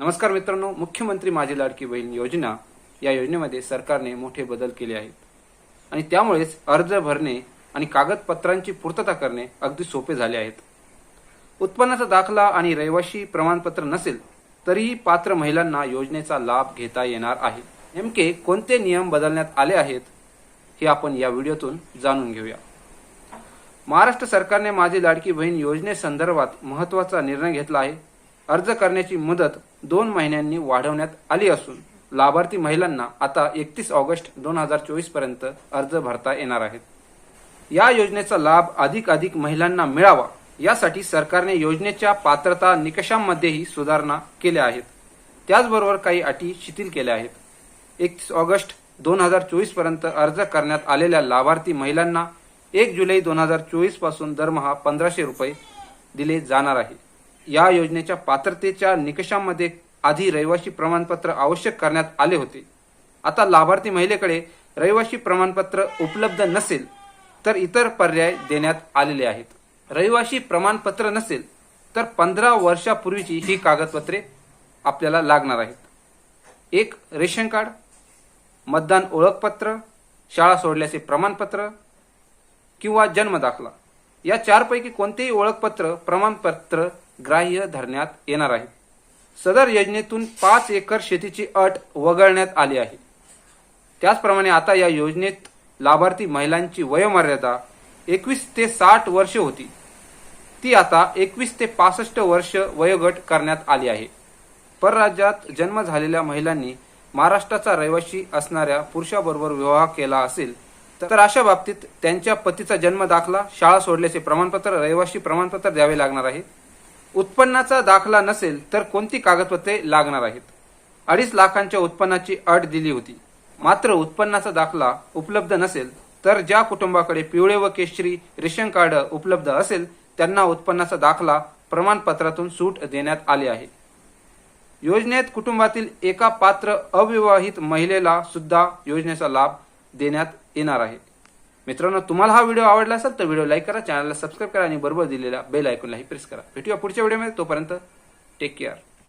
नमस्कार मित्रांनो मुख्यमंत्री माझी लाडकी बहीण योजना या योजनेमध्ये सरकारने मोठे बदल केले आहेत. आणि त्यामुळेच अर्ज भरणे आणि कागदपत्रांची पूर्तता करणे अगदी सोपे झाले आहेत. उत्पन्नाचा दाखला आणि रहिवाशी प्रमाणपत्र नसेल तरीही पात्र महिलांना योजनेचा लाभ घेता येणार आहे. नेमके कोणते नियम बदलण्यात आले आहेत हे आपण या व्हिडिओतून जाणून घेऊया. महाराष्ट्र सरकारने माझी लाडकी बहीण योजनेसंदर्भात महत्त्वाचा निर्णय घेतला आहे. अर्ज करण्याची मुदत दोन महिन्यांनी वाढवण्यात आली असून लाभार्थी महिलांना आता एकतीस ऑगस्ट दोन हजार चोवीसपर्यंत अर्ज भरता येणार आहेत. या योजनेचा लाभ अधिक अधिक महिलांना मिळावा यासाठी सरकारने योजनेच्या पात्रता निकषांमध्येही सुधारणा केल्या आहेत. त्याचबरोबर काही अटी शिथिल केल्या आहेत. एकतीस ऑगस्ट दोन हजार चोवीसपर्यंत अर्ज करण्यात आलेल्या लाभार्थी महिलांना एक जुलै दोन हजार चोवीसपासून दरमहा पंधराशे रुपये दिले जाणार आहे. या योजनेच्या पात्रतेच्या निकषांमध्ये आधी रहिवाशी प्रमाणपत्र आवश्यक करण्यात आले होते. आता लाभार्थी महिलेकडे रहिवाशी प्रमाणपत्र उपलब्ध नसेल तर इतर पर्याय देण्यात आलेले आहेत. रहिवाशी प्रमाणपत्र नसेल तर पंधरा वर्षापूर्वीची ही कागदपत्रे आपल्याला लागणार आहेत. एक रेशन कार्ड मतदान ओळखपत्र शाळा सोडल्याचे प्रमाणपत्र किंवा जन्म दाखला. या चारपैकी कोणतेही ओळखपत्र प्रमाणपत्र ग्राह्य धरण्यात येणार आहे. सदर योजनेतून पाच एकर शेतीची अट वगळण्यात आली आहे. त्याचप्रमाणे आता या योजनेत लाभार्थी महिलांची वयोमर्यादा एकवीस ते साठ वर्ष होती. ती आता एकवीस ते पासष्ट वर्ष वयोगट करण्यात आली आहे. परराज्यात जन्म झालेल्या महिलांनी महाराष्ट्राचा रहिवासी असणाऱ्या पुरुषाबरोबर विवाह केला असेल तर अशा बाबतीत त्यांच्या पतीचा जन्म दाखला शाळा सोडल्याचे प्रमाणपत्र रहिवासी प्रमाणपत्र द्यावे लागणार आहे. उत्पन्नाचा दाखला नसेल तर कोणती कागदपत्रे लागणार आहेत? अडीच लाखांच्या उत्पन्नाची अट दिली होती. मात्र उत्पन्नाचा दाखला उपलब्ध नसेल तर ज्या कुटुंबाकडे पिवळे व केशरी रेशन कार्ड उपलब्ध असेल त्यांना उत्पन्नाचा दाखला प्रमाणपत्रातून सूट देण्यात आली आहे. योजनेत कुटुंबातील एका पात्र अविवाहित महिलेला सुद्धा योजनेचा लाभ देण्यात येणार आहे. मित्रांनो तुम्हाला हा व्हिडिओ आवडला असेल तर व्हिडिओ लाईक करा चॅनलला सबस्क्राईब करा आणि बरोबर दिलेला बेल आयकॉनलाही प्रेस करा. भेटूया पुढच्या व्हिडिओमध्ये. तोपर्यंत टेक केअर